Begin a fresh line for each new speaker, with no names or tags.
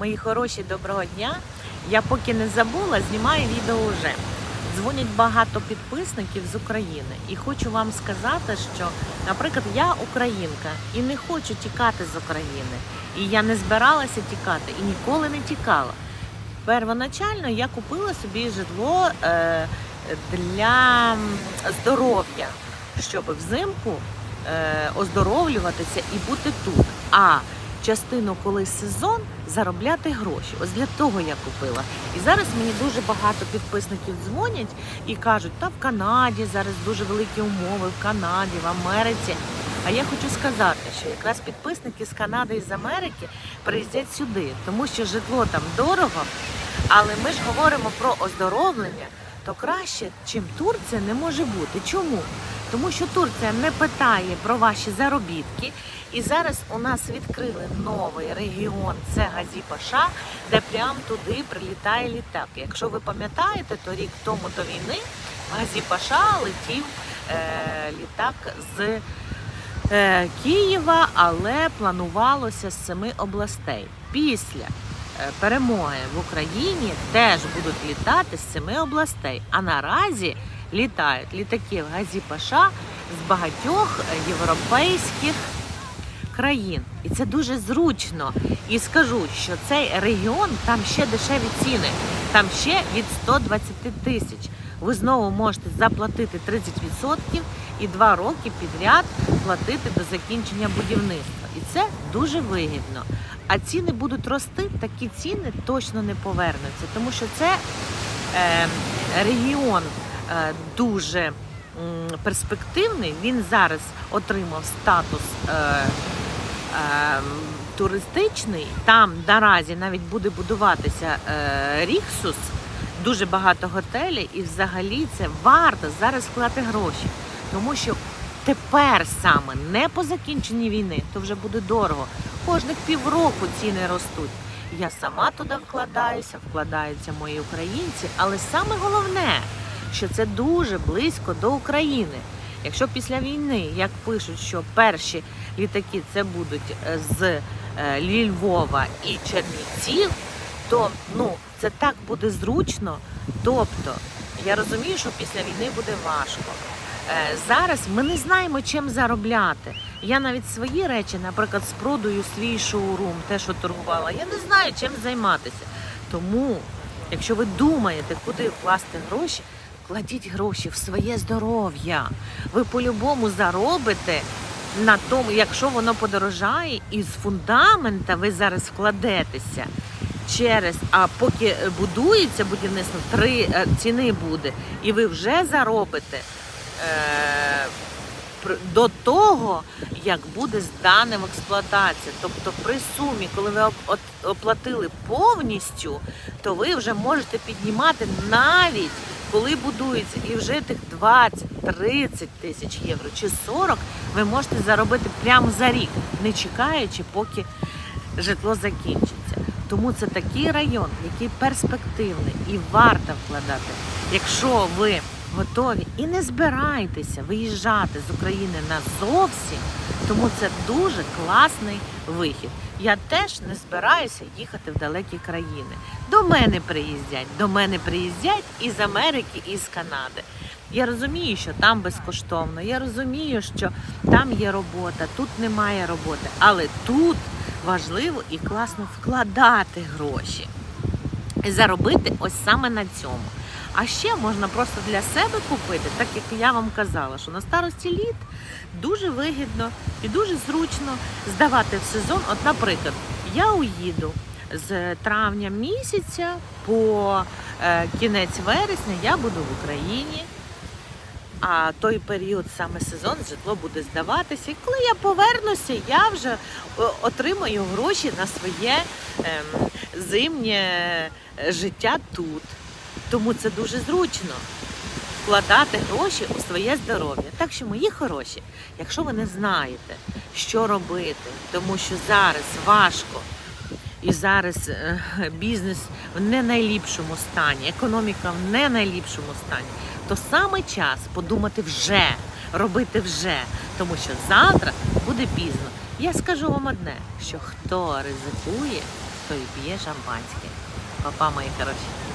Мої хороші, доброго дня. Я поки не забула, знімаю відео вже. Дзвонять багато підписників з України, і хочу вам сказати, що, наприклад, я українка і не хочу тікати з України. І я не збиралася тікати і ніколи не тікала. Первоначально я купила собі житло е, для здоров'я, щоб взимку е, оздоровлюватися і бути тут. А частину, коли сезон, заробляти гроші. Ось для того я купила. І зараз мені дуже багато підписників дзвонять і кажуть, та в Канаді зараз дуже великі умови, в Канаді, в Америці. А я хочу сказати, що якраз підписники з Канади і з Америки приїздять сюди, тому що житло там дорого, але ми ж говоримо про оздоровлення, то краще, чим Турція, не може бути. Чому? Тому що Турція не питає про ваші заробітки. І зараз у нас відкрили новий регіон, це Газі-Паша, де прямо туди прилітає літак. Якщо ви пам'ятаєте, то рік тому до війни в Газі-Паша летів е, літак з е, Києва, але планувалося з семи областей. Після перемоги в Україні теж будуть літати з семи областей. А наразі літають літаки в Газі-Паша з багатьох е, європейських країн. І це дуже зручно. І скажу, що цей регіон там ще дешеві ціни, там ще від 120 тисяч. Ви знову можете заплатити 30% і два роки підряд платити до закінчення будівництва. І це дуже вигідно. А ціни будуть рости, такі ціни точно не повернуться, тому що це е, регіон е, дуже м, перспективний. Він зараз отримав статус. Е, е, туристичний. Там наразі навіть буде будуватися е, Ріксус, дуже багато готелів, і взагалі це варто зараз вкладати гроші. Тому що тепер саме не по закінченні війни, то вже буде дорого. Кожних півроку ціни ростуть. Я сама туди вкладаюся, вкладаються мої українці, але саме головне, що це дуже близько до України. Якщо після війни, як пишуть, що перші літаки це будуть е, з е, Львова і Чернівців, то ну це так буде зручно. Тобто я розумію, що після війни буде важко. Е, Зараз ми не знаємо, чим заробляти. Я навіть свої речі, наприклад, спродаю свій шоурум, те, що торгувала, я не знаю, чим займатися. Тому, якщо ви думаєте, куди вкласти гроші, кладіть гроші в своє здоров'я. Ви по-любому заробите на тому, якщо воно подорожає, і з фундамента ви зараз вкладетеся через, а поки будується будівництво, три е, ціни буде, і ви вже заробите до того, як буде здане в експлуатацію. Тобто при сумі, коли ви оплатили повністю, то ви вже можете піднімати навіть коли будується, і вже тих 20-30 тисяч євро чи 40 ви можете заробити прямо за рік, не чекаючи, поки житло закінчиться. Тому це такий район, який перспективний і варто вкладати. Якщо ви готові і не збирайтеся виїжджати з України назовсім, тому це дуже класний вихід. Я теж не збираюся їхати в далекі країни. До мене приїздять, до мене приїздять із Америки, і з Канади. Я розумію, що там безкоштовно. Я розумію, що там є робота, тут немає роботи, але тут важливо і класно вкладати гроші і заробити ось саме на цьому. А ще можна просто для себе купити, так як я вам казала, що на старості літ дуже вигідно і дуже зручно здавати в сезон. От, наприклад, я уїду з травня місяця по е, кінець вересня, я буду в Україні. А той період, саме сезон, житло буде здаватися. І коли я повернуся, я вже е, отримаю гроші на своє ем, зимнє е, життя тут. Тому це дуже зручно вкладати гроші у своє здоров'я. Так що, мої хороші, якщо ви не знаєте, що робити, тому що зараз важко. І зараз е, бізнес в не найліпшому стані, економіка в не найліпшому стані, то саме час подумати вже, робити вже, тому що завтра буде пізно. Я скажу вам одне: що хто ризикує, той п'є шампанське. Папа, мої хороші.